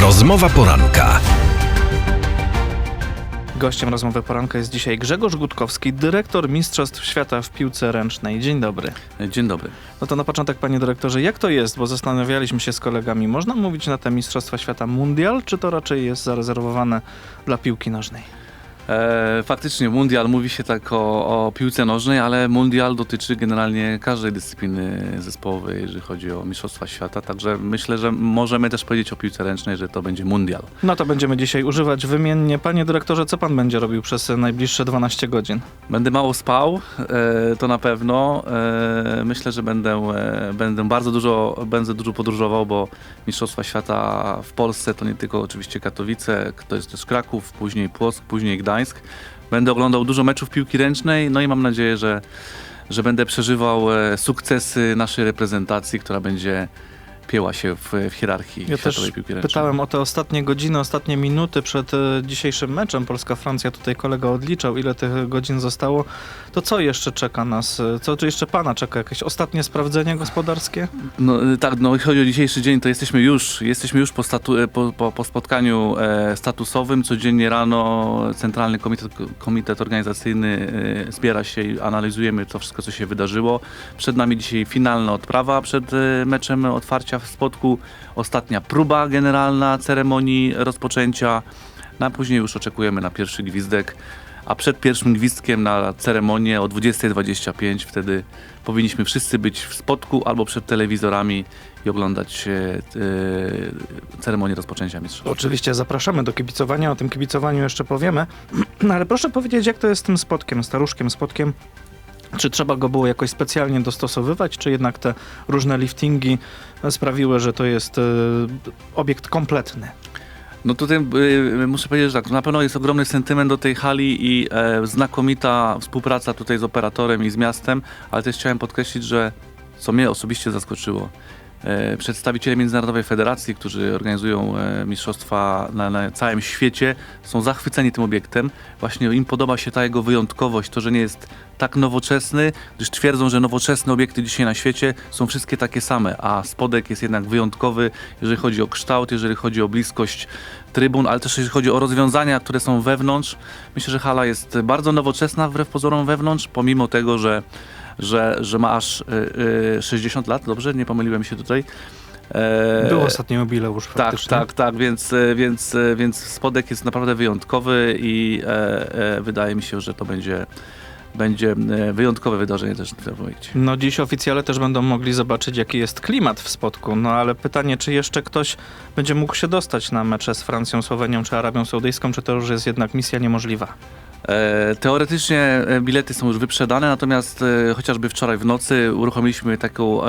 Rozmowa poranka. Gościem rozmowy poranka jest dzisiaj Grzegorz Gutkowski, dyrektor Mistrzostw Świata w piłce ręcznej. Dzień dobry. Dzień dobry. No to na początek, panie dyrektorze, jak to jest? Bo zastanawialiśmy się z kolegami, można mówić na te Mistrzostwa Świata mundial, czy to raczej jest zarezerwowane dla piłki nożnej? E, faktycznie mundial mówi się tak o, o piłce nożnej, ale mundial dotyczy generalnie każdej dyscypliny zespołowej, jeżeli chodzi o Mistrzostwa Świata. Także myślę, że możemy też powiedzieć o piłce ręcznej, że to będzie mundial. No to będziemy dzisiaj używać wymiennie. Panie dyrektorze, co pan będzie robił przez najbliższe 12 godzin? Będę mało spał, e, to na pewno. E, myślę, że będę, e, będę bardzo dużo, będę dużo podróżował, bo Mistrzostwa Świata w Polsce to nie tylko oczywiście Katowice, to jest też Kraków, później Płock, później Gdańsk. Będę oglądał dużo meczów piłki ręcznej, no i mam nadzieję, że, że będę przeżywał e, sukcesy naszej reprezentacji, która będzie pieła się w, w hierarchii Ja światowej też piłki ręcznej. pytałem o te ostatnie godziny, ostatnie minuty przed e, dzisiejszym meczem Polska-Francja. Tutaj kolega odliczał, ile tych godzin zostało. To co jeszcze czeka nas? E, Co czy jeszcze pana czeka? Jakieś ostatnie sprawdzenie gospodarskie? No y, tak, no jeśli chodzi o dzisiejszy dzień, to jesteśmy już, jesteśmy już po, statu, e, po, po, po spotkaniu e, statusowym. Codziennie rano Centralny Komitet, komitet Organizacyjny e, zbiera się i analizujemy to wszystko, co się wydarzyło. Przed nami dzisiaj finalna odprawa przed e, meczem otwarcia w spotku. Ostatnia próba generalna ceremonii rozpoczęcia. No, a później już oczekujemy na pierwszy gwizdek. A przed pierwszym gwizdkiem na ceremonię o 20.25 wtedy powinniśmy wszyscy być w spotku albo przed telewizorami i oglądać e, e, ceremonię rozpoczęcia mistrzostw. Oczywiście zapraszamy do kibicowania, o tym kibicowaniu jeszcze powiemy. Ale proszę powiedzieć, jak to jest z tym spotkiem, staruszkiem, spotkiem? Czy trzeba go było jakoś specjalnie dostosowywać, czy jednak te różne liftingi sprawiły, że to jest e, obiekt kompletny? No tutaj y, muszę powiedzieć, że tak, na pewno jest ogromny sentyment do tej hali i e, znakomita współpraca tutaj z operatorem i z miastem, ale też chciałem podkreślić, że co mnie osobiście zaskoczyło, przedstawiciele Międzynarodowej Federacji, którzy organizują e, mistrzostwa na, na całym świecie, są zachwyceni tym obiektem. Właśnie im podoba się ta jego wyjątkowość, to, że nie jest tak nowoczesny, gdyż twierdzą, że nowoczesne obiekty dzisiaj na świecie są wszystkie takie same, a spodek jest jednak wyjątkowy, jeżeli chodzi o kształt, jeżeli chodzi o bliskość trybun, ale też jeżeli chodzi o rozwiązania, które są wewnątrz. Myślę, że hala jest bardzo nowoczesna wbrew pozorom wewnątrz, pomimo tego, że, że, że ma aż y, y, 60 lat, dobrze? Nie pomyliłem się tutaj. E, Był ostatni jubileusz tak, faktycznie. tak, tak, więc, e, więc, więc spodek jest naprawdę wyjątkowy i e, e, wydaje mi się, że to będzie, będzie e, wyjątkowe wydarzenie też w projekcie. No dziś oficjale też będą mogli zobaczyć, jaki jest klimat w spotku. No ale pytanie, czy jeszcze ktoś będzie mógł się dostać na mecze z Francją, Słowenią czy Arabią Saudyjską, czy to już jest jednak misja niemożliwa? E, Teoretycznie e, bilety są już wyprzedane, natomiast e, chociażby wczoraj w nocy uruchomiliśmy taką,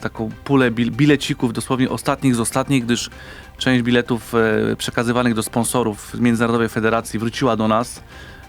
taką pulę bil, bilecików, dosłownie ostatnich z ostatnich, gdyż część biletów przekazywanych do sponsorów Międzynarodowej Federacji wróciła do nas.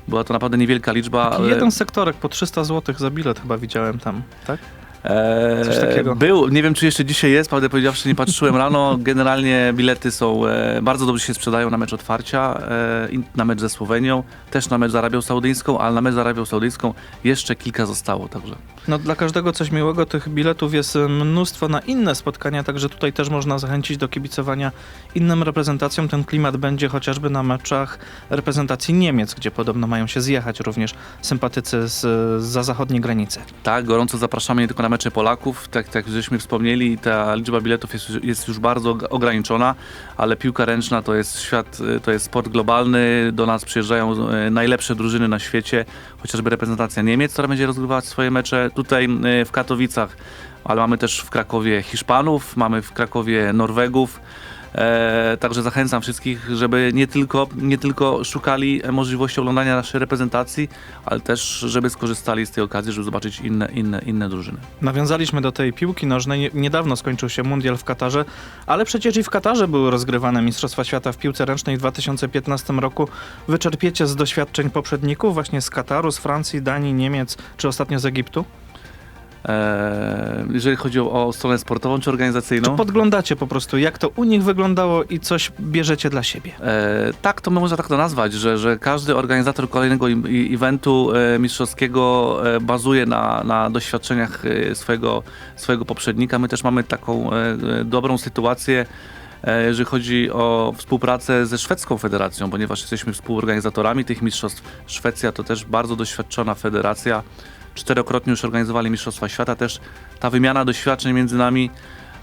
Była to naprawdę niewielka liczba. Taki ale- jeden sektorek po 300 zł za bilet chyba widziałem tam, tak? Eee, Coś takiego. Był, nie wiem czy jeszcze dzisiaj jest, prawdę powiedziawszy nie patrzyłem rano. Generalnie bilety są, e, bardzo dobrze się sprzedają na mecz otwarcia, e, i na mecz ze Słowenią, też na mecz z Arabią Saudyjską, ale na mecz z Arabią Saudyjską jeszcze kilka zostało, także. No dla każdego coś miłego, tych biletów jest y, mnóstwo na inne spotkania, także tutaj też można zachęcić do kibicowania innym reprezentacjom. Ten klimat będzie chociażby na meczach reprezentacji Niemiec, gdzie podobno mają się zjechać również sympatycy z, za zachodniej granicy. Tak, gorąco zapraszamy nie tylko na mecze Polaków, tak tak żeśmy wspomnieli, ta liczba biletów jest, jest już bardzo og- ograniczona, ale piłka ręczna to jest świat, y, to jest sport globalny, do nas przyjeżdżają y, najlepsze drużyny na świecie, chociażby reprezentacja Niemiec, która będzie rozgrywać swoje mecze tutaj y, w Katowicach, ale mamy też w Krakowie Hiszpanów, mamy w Krakowie Norwegów, E, także zachęcam wszystkich, żeby nie tylko, nie tylko szukali e, możliwości oglądania naszej reprezentacji, ale też, żeby skorzystali z tej okazji, żeby zobaczyć inne, inne, inne drużyny. Nawiązaliśmy do tej piłki nożnej. Nie- Niedawno skończył się mundial w Katarze, ale przecież i w Katarze były rozgrywane Mistrzostwa Świata w piłce ręcznej w 2015 roku. Wyczerpiecie z doświadczeń poprzedników, właśnie z Kataru, z Francji, Danii, Niemiec, czy ostatnio z Egiptu? E, jeżeli chodzi o, o stronę sportową czy organizacyjną. Czy podglądacie po prostu, jak to u nich wyglądało i coś bierzecie dla siebie? E, tak, to można tak to nazwać, że, że każdy organizator kolejnego eventu e, mistrzowskiego e, bazuje na, na doświadczeniach swojego, swojego poprzednika. My też mamy taką dobrą sytuację, jeżeli chodzi o współpracę ze szwedzką federacją, ponieważ jesteśmy współorganizatorami tych mistrzostw. Szwecja to też bardzo doświadczona federacja. Czterokrotnie już organizowali Mistrzostwa Świata. Też ta wymiana doświadczeń między nami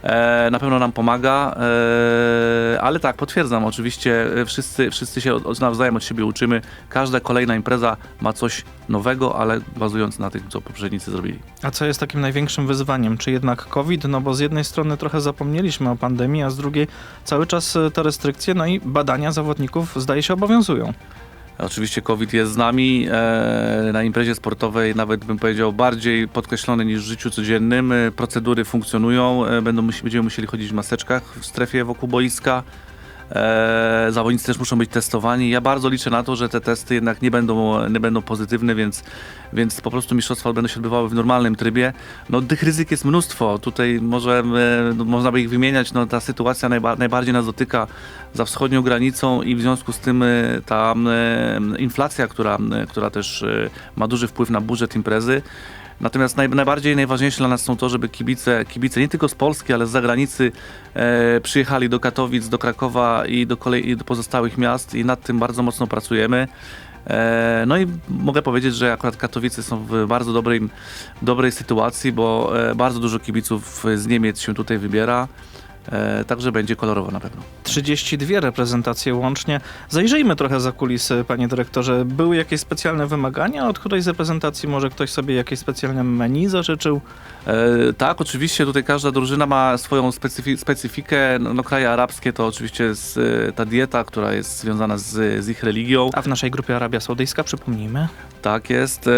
e, na pewno nam pomaga, e, ale tak, potwierdzam, oczywiście e, wszyscy, wszyscy się od, nawzajem od siebie uczymy. Każda kolejna impreza ma coś nowego, ale bazując na tym, co poprzednicy zrobili. A co jest takim największym wyzwaniem? Czy jednak COVID? No bo z jednej strony trochę zapomnieliśmy o pandemii, a z drugiej cały czas e, te restrykcje, no i badania zawodników zdaje się obowiązują. Oczywiście COVID jest z nami e, na imprezie sportowej, nawet bym powiedział bardziej podkreślony niż w życiu codziennym. E, Procedury funkcjonują, e, będą, będziemy musieli chodzić w maseczkach w strefie wokół boiska. E, zawodnicy też muszą być testowani. Ja bardzo liczę na to, że te testy jednak nie będą, nie będą pozytywne, więc, więc po prostu mistrzostwa będą się odbywały w normalnym trybie. No, tych ryzyk jest mnóstwo. Tutaj może, e, no, można by ich wymieniać. No, ta sytuacja najba, najbardziej nas dotyka za wschodnią granicą i w związku z tym e, ta inflacja, która, która też ma duży wpływ na budżet imprezy. Natomiast naj, najbardziej najważniejsze dla nas są to, żeby kibice, kibice nie tylko z Polski, ale z zagranicy e, przyjechali do Katowic, do Krakowa i do, i do pozostałych miast i nad tym bardzo mocno pracujemy. E, no i mogę powiedzieć, że akurat Katowice są w bardzo dobrej, dobrej sytuacji, bo e, bardzo dużo kibiców z Niemiec się tutaj wybiera. E, także będzie kolorowo na pewno. 32 reprezentacje łącznie. Zajrzyjmy trochę za kulisy, panie dyrektorze. Były jakieś specjalne wymagania od którejś z reprezentacji? Może ktoś sobie jakieś specjalne menu zażyczył? E, tak, oczywiście tutaj każda drużyna ma swoją specyfi- specyfikę. No, no kraje arabskie to oczywiście jest e, ta dieta, która jest związana z, z ich religią. A w naszej grupie Arabia Saudyjska, przypomnijmy. Tak jest. E,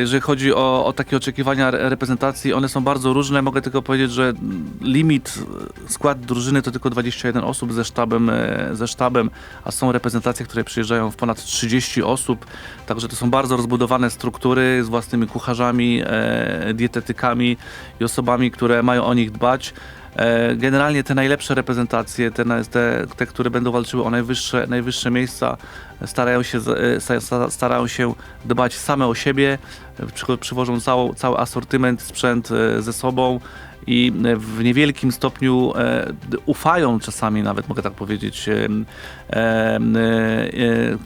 Jeżeli chodzi o, o takie oczekiwania re- reprezentacji, one są bardzo różne. Mogę tylko powiedzieć, że limit, skład drużyny to tylko 21 osób ze sztabem, e, ze sztabem, a są reprezentacje, które przyjeżdżają w ponad 30 osób. Także to są bardzo rozbudowane struktury z własnymi kucharzami, e, dietetykami i osobami, które mają o nich dbać. E, Generalnie te najlepsze reprezentacje, te, te, te które będą walczyły o najwyższe, najwyższe miejsca, starają się, e, sta- sta- starają się dbać same o siebie, e, przy, przywożą cały asortyment, sprzęt ze sobą i w niewielkim stopniu e, ufają czasami nawet, mogę tak powiedzieć, e, e,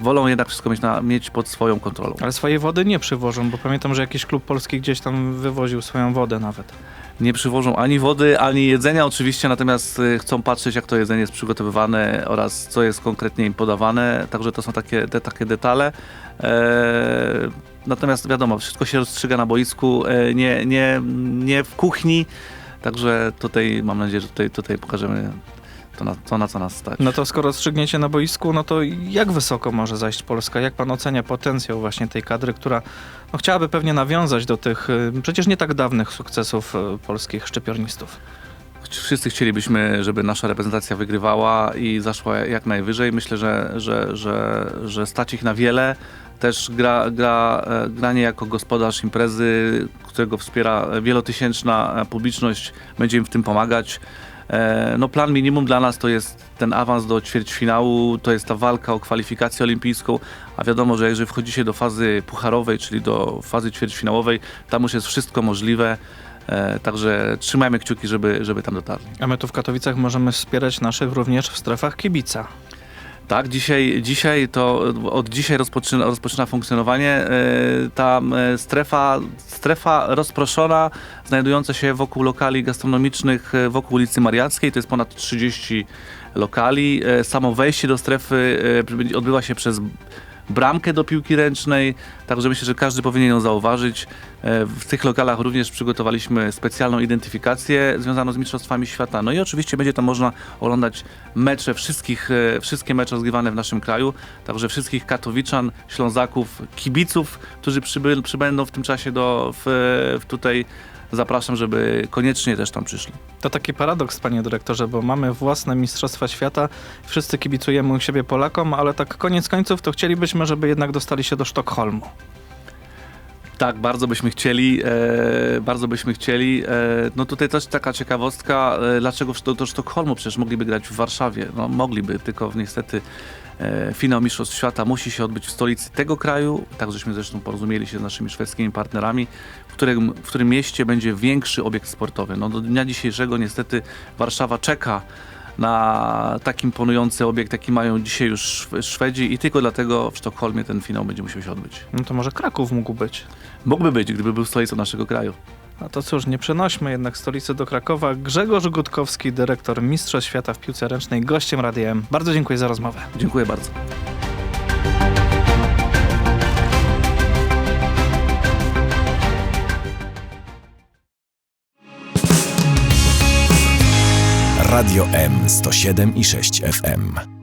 wolą jednak wszystko mieć, na, mieć pod swoją kontrolą. Ale swojej wody nie przywożą, bo pamiętam, że jakiś klub polski gdzieś tam wywoził swoją wodę nawet. Nie przywożą ani wody, ani jedzenia oczywiście, natomiast y, chcą patrzeć, jak to jedzenie jest przygotowywane oraz co jest konkretnie im podawane, także to są takie, te, takie detale. E, natomiast wiadomo, wszystko się rozstrzyga na boisku, e, nie, nie, nie w kuchni, także tutaj mam nadzieję, że tutaj, tutaj pokażemy to na, to, na co nas stać. No to skoro strzygniecie na boisku, no to jak wysoko może zajść Polska? Jak pan ocenia potencjał właśnie tej kadry, która no, chciałaby pewnie nawiązać do tych y, przecież nie tak dawnych sukcesów y, polskich szczypiornistów? Wszyscy chcielibyśmy, żeby nasza reprezentacja wygrywała i zaszła jak najwyżej. Myślę, że, że, że, że stać ich na wiele. Też gra, gra, e, granie jako gospodarz imprezy, którego wspiera wielotysięczna e, publiczność, będzie im w tym pomagać. E, No plan minimum dla nas to jest ten awans do ćwierćfinału, to jest ta walka o kwalifikację olimpijską, a wiadomo, że jeżeli wchodzi się do fazy pucharowej, czyli do fazy ćwierćfinałowej, tam już jest wszystko możliwe. E, Także trzymajmy kciuki, żeby, żeby tam dotarli. A my tu w Katowicach możemy wspierać naszych również w strefach kibica. Tak, dzisiaj, dzisiaj to od dzisiaj rozpoczyna, rozpoczyna funkcjonowanie e, ta e, strefa, strefa rozproszona, znajdująca się wokół lokali gastronomicznych e, wokół ulicy Mariackiej, to jest ponad 30 lokali. Samo wejście do strefy odbywa się przez bramkę do piłki ręcznej, także myślę, że każdy powinien ją zauważyć. E, W tych lokalach również przygotowaliśmy specjalną identyfikację związaną z Mistrzostwami Świata. No i oczywiście będzie tam można oglądać mecze wszystkich, e, wszystkie mecze rozgrywane w naszym kraju, także wszystkich Katowiczan, Ślązaków, kibiców, którzy przybędą w tym czasie do, w, w tutaj zapraszam, żeby koniecznie też tam przyszli. To taki paradoks, panie dyrektorze, bo mamy własne Mistrzostwa Świata, wszyscy kibicujemy u siebie Polakom, ale tak koniec końców to chcielibyśmy, żeby jednak dostali się do Sztokholmu. Tak, bardzo byśmy chcieli, e, bardzo byśmy chcieli. E, no tutaj też taka ciekawostka, e, dlaczego do, do Sztokholmu przecież mogliby grać w Warszawie. No mogliby, tylko niestety e, finał Mistrzostw Świata musi się odbyć w stolicy tego kraju, tak żeśmy zresztą porozumieli się z naszymi szwedzkimi partnerami, w którym, w którym mieście będzie większy obiekt sportowy. No do dnia dzisiejszego niestety Warszawa czeka na tak imponujący obiekt, jaki mają dzisiaj już Szwe- Szwedzi i tylko dlatego w Sztokholmie ten finał będzie musiał się odbyć. No to może Kraków mógł być. Mógłby być, gdyby był stolicą naszego kraju. A to cóż, nie przenośmy jednak stolicy do Krakowa. Grzegorz Gutkowski, dyrektor Mistrzostw Świata w piłce ręcznej, gościem Radia M. Bardzo dziękuję za rozmowę. Dziękuję bardzo. Radio M 107 i 6 FM.